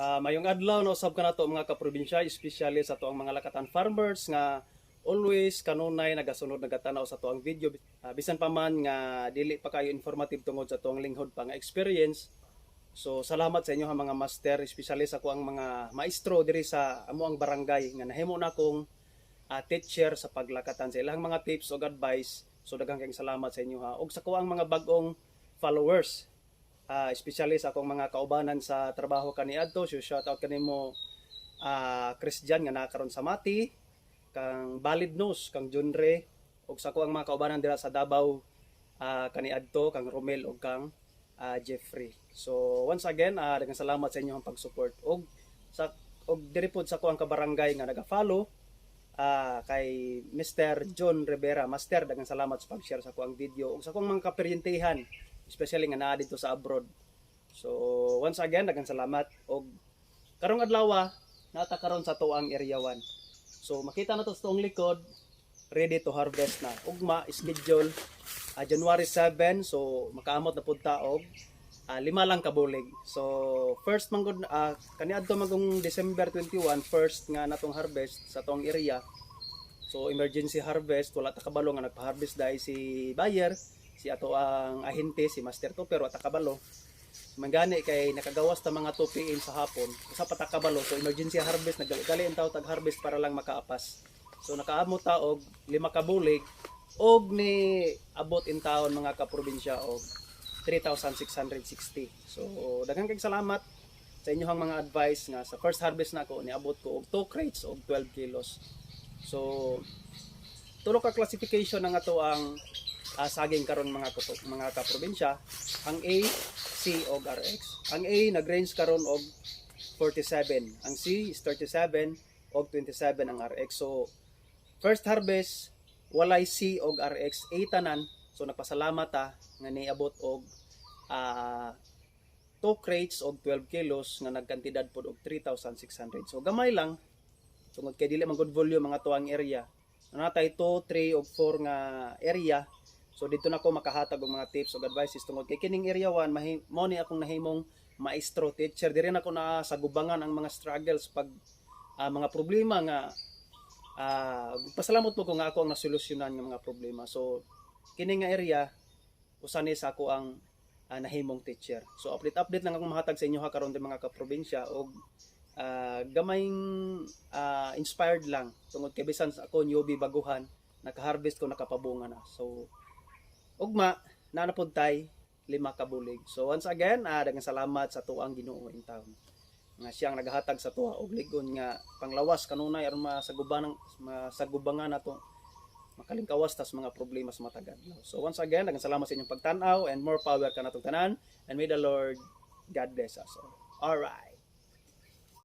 Ah, mayong adlaw na usab ka nato mga kaprobinsya, especially sa tuang mga lakatan farmers nga always kanunay nagasunod nagatanaw sa tuang video Ah, bisan pa man nga dili pa kayo informative tungod sa tuang linghod pa nga experience. So salamat sa inyo ha mga master, especially sa kuang mga maestro diri sa amo ang barangay nga nahimo na kong ah, teacher sa paglakatan sa ilang mga tips o advice. So daghang kayong salamat sa inyo ha. Og sa kuang mga bagong followers ah especially sa akong mga kaubanan sa trabaho kaniadto so shout out kanimo ah Christian nga nakaron sa Mati kang Balid Nose kang Junre ug sa akong mga kaubanan dira sa Davao ah kaniadto kang Romel ug kang ah, Jeffrey. So once again ah daghang salamat sa inyong pag-support. Ug sa og diri pod sa akong kabarangay nga naga-follow ah kay Mr. John Rivera. Master daghang salamat sa pag-share sa akong video. Ug sa akong mga kaperyentehan especially nga naa dito sa abroad. So once again daghang salamat og karong adlaw nata karon sa tuang area 1. So makita na to sa tuong likod ready to harvest na. Ugma schedule ah, January 7 so makaamot na pud ta og ah, lima lang kabulig. So first man gud uh, kaniadto magong December 21 first nga natong harvest sa tuong area. So emergency harvest wala ta kabalo nga nagpa-harvest dai si buyer si ato ang ahente si Master to pero atakabalo mangani kay nakagawas ta mga 2 PM sa hapon. Usa pa takabalo so emergency harvest naggali ang tao tag harvest para lang makaapas. So nakaamo ta og lima ka bulig og ni abot in taon mga kaprobinsya og 3,660 so daghang kay salamat sa inyong mga advice nga sa first harvest nako ni abot ko og 2 crates og 12 kilos. So tulo ka classification ang ato ang ah, saging karon mga mga kaprobinsya. Ang A, C ug RX ang A nag-range karon og 47 ang C is 37 og 27 ang RX so first harvest walay C og RX A tanan. So nagpasalamat ta nga niabot og ah 2 crates og 12 kilos nga nagkantidad pod og 3,600 so gamay lang. Tungod kay dili man good volume mga tuang area. Natay 2, 3 ug 4 nga area So dito na ako makahatag og mga tips ug advices tungod kay kining area 1 mahi mo ni akong nahimong maestro teacher diri na ako na sa gubangan ang mga struggles pag ah, mga problema nga ah pasalamat mo ko nga ako ang nasolusyonan ng mga problema. So kini nga area usa ni sa ako ang ah, nahimong teacher. So update update lang akong mahatag sa inyo ha karon mga kaprobinsya og ah, gamayng ah, inspired lang tungod kay bisan sa ako newbie baguhan naka-harvest ko nakapabunga na. So ugma nanapod tay lima ka bulig. So once again, ah daghang salamat sa tuang Ginoo in town. Nga siyang nagahatag sa tuwa og ligon nga panglawas kanunay aron masagubanang masagubangan nato makalingkawas tas mga problema sa matagad. So once again, daghang salamat sa inyong pagtan-aw and more power kanatong tanan and may the Lord God bless us all. All right.